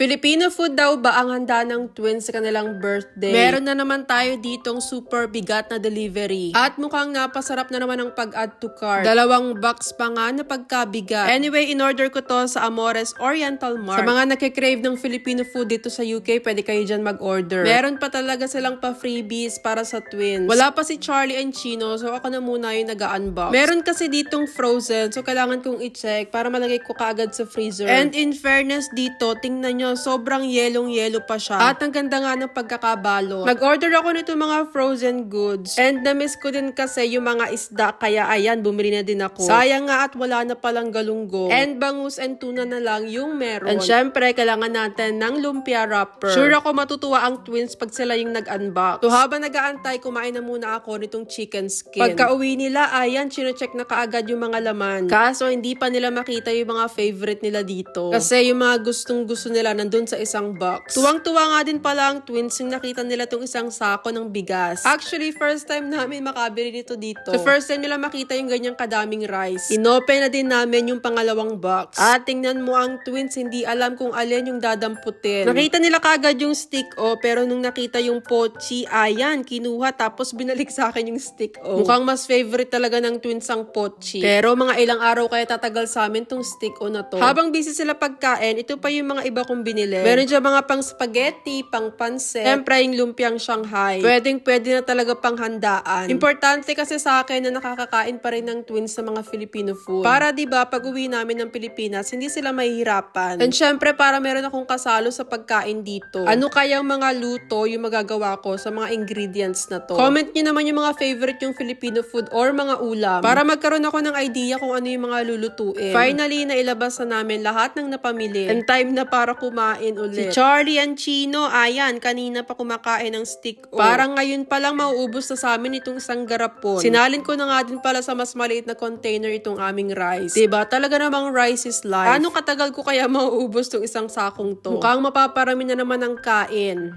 Filipino food daw ba ang handa ng twins sa kanilang birthday? Meron na naman tayo ditong super bigat na delivery. At mukhang napasarap na naman ang pag-add to cart. Dalawang box pa nga na pagkabigat. Anyway, in-order ko to sa Amores Oriental Mart. Sa mga nakikrave ng Filipino food dito sa UK, pwede kayo dyan mag-order. Meron pa talaga silang pa freebies para sa twins. Wala pa si Charlie and Chino, so ako na muna yung nag-unbox. Meron kasi ditong frozen, so kailangan kong i-check para malagay ko kaagad sa freezer. And in fairness dito, tingnan nyo, sobrang yelong-yelo pa siya. At ang ganda nga ng pagkakabalo. Nag-order ako nito mga frozen goods. And na-miss ko din kasi yung mga isda, kaya ayan, bumili na din ako. Sayang nga at wala na palang galunggo. And bangus and tuna na lang yung meron. And syempre, kailangan natin ng lumpia wrapper. Sure ako matutuwa ang twins pag sila yung nag-unbox. So habang nag-aantay, kumain na muna ako nitong chicken skin. Pagka uwi nila, ayan, chine-check na kaagad yung mga laman. Kaso, hindi pa nila makita yung mga favorite nila dito. Kasi yung mga gustong gusto nila nandun sa isang box. Tuwang-tuwa nga din pala ang twins yung nakita nila tong isang sako ng bigas. Actually, first time namin makabili nito dito. So first time nila makita yung ganyang kadaming rice. Inopen na din namin yung pangalawang box. At tingnan mo ang twins, hindi alam kung alin yung dadamputin. Nakita nila kagad yung stick o, pero nung nakita yung pochi, ayan, kinuha tapos binalik sa akin yung stick o. Mukhang mas favorite talaga ng twins ang pochi. Pero mga ilang araw kaya tatagal sa amin tong stick o na to. Habang busy sila pagkain, ito pa yung mga iba kong binili. Meron dyan mga pang spaghetti, pang pansit, syempre yung lumpiang Shanghai. Pwedeng pwede na talaga pang handaan. Importante kasi sa akin na nakakakain pa rin ng twins sa mga Filipino food. Para 'di ba pag uwi namin ng Pilipinas, hindi sila mahihirapan. And syempre para meron akong kasalo sa pagkain dito. Ano kayang mga luto yung magagawa ko sa mga ingredients na to? Comment niyo naman yung mga favorite yung Filipino food or mga ulam para magkaroon ako ng idea kung ano yung mga lulutuin. Finally, nailabas na namin lahat ng napamili. And time na para kumain ulit. Si Charlie and Chino, ayan, kanina pa kumakain ng stick o. Parang ngayon pa lang mauubos na sa amin itong isang garapon. Sinalin ko na nga din pala sa mas maliit na container itong aming rice. 'Di ba? Talaga namang rice is life. Ano katagal ko kaya mauubos tong isang sakong to? Mukhang mapaparami na naman ang kain.